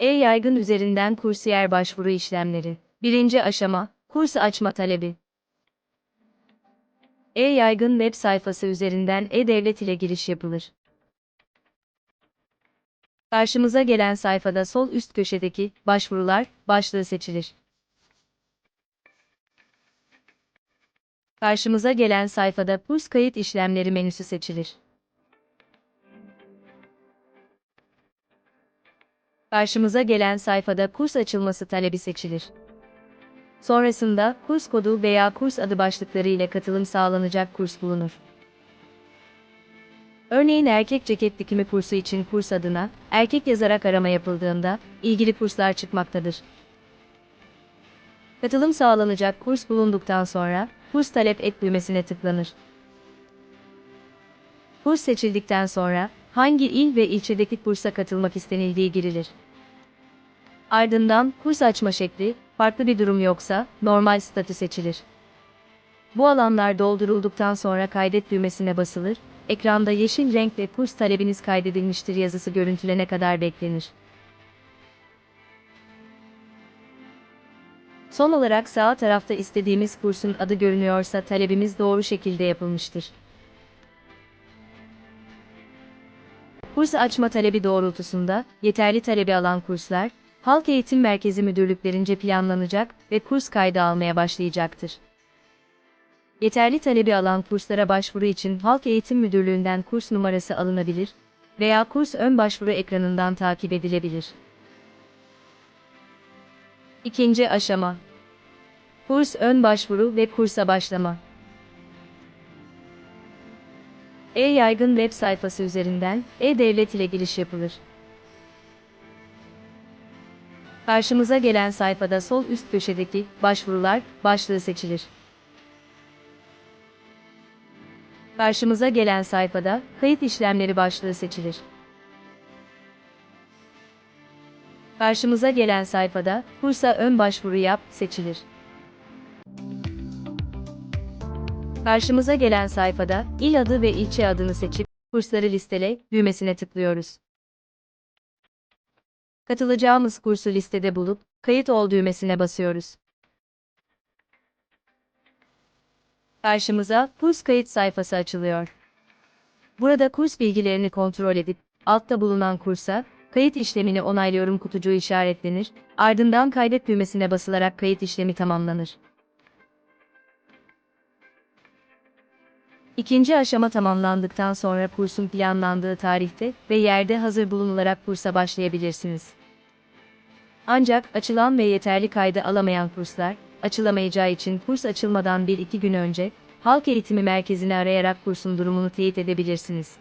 E-yaygın üzerinden kursiyer başvuru işlemleri. Birinci aşama, kurs açma talebi. E-yaygın web sayfası üzerinden e-devlet ile giriş yapılır. Karşımıza gelen sayfada sol üst köşedeki Başvurular başlığı seçilir. Karşımıza gelen sayfada kurs kayıt işlemleri menüsü seçilir. Karşımıza gelen sayfada kurs açılması talebi seçilir. Sonrasında kurs kodu veya kurs adı başlıkları ile katılım sağlanacak kurs bulunur. Örneğin erkek ceket dikimi kursu için kurs adına erkek yazarak arama yapıldığında ilgili kurslar çıkmaktadır. Katılım sağlanacak kurs bulunduktan sonra kurs talep et düğmesine tıklanır. Kurs seçildikten sonra hangi il ve ilçedeki kursa katılmak istenildiği girilir. Ardından kurs açma şekli, farklı bir durum yoksa normal statü seçilir. Bu alanlar doldurulduktan sonra kaydet düğmesine basılır, ekranda yeşil renkle kurs talebiniz kaydedilmiştir yazısı görüntülene kadar beklenir. Son olarak sağ tarafta istediğimiz kursun adı görünüyorsa talebimiz doğru şekilde yapılmıştır. Kurs açma talebi doğrultusunda yeterli talebi alan kurslar, Halk Eğitim Merkezi müdürlüklerince planlanacak ve kurs kaydı almaya başlayacaktır. Yeterli talebi alan kurslara başvuru için Halk Eğitim Müdürlüğü'nden kurs numarası alınabilir veya kurs ön başvuru ekranından takip edilebilir. İkinci aşama Kurs ön başvuru ve kursa başlama. E-Yaygın web sayfası üzerinden e-Devlet ile giriş yapılır. Karşımıza gelen sayfada sol üst köşedeki Başvurular başlığı seçilir. Karşımıza gelen sayfada Kayıt işlemleri başlığı seçilir. Karşımıza gelen sayfada Kursa ön başvuru yap seçilir. Karşımıza gelen sayfada il adı ve ilçe adını seçip kursları listele düğmesine tıklıyoruz. Katılacağımız kursu listede bulup kayıt ol düğmesine basıyoruz. Karşımıza kurs kayıt sayfası açılıyor. Burada kurs bilgilerini kontrol edip altta bulunan kursa kayıt işlemini onaylıyorum kutucuğu işaretlenir, ardından kaydet düğmesine basılarak kayıt işlemi tamamlanır. İkinci aşama tamamlandıktan sonra kursun planlandığı tarihte ve yerde hazır bulunularak kursa başlayabilirsiniz. Ancak açılan ve yeterli kaydı alamayan kurslar, açılamayacağı için kurs açılmadan 1-2 gün önce, Halk Eğitimi Merkezi'ni arayarak kursun durumunu teyit edebilirsiniz.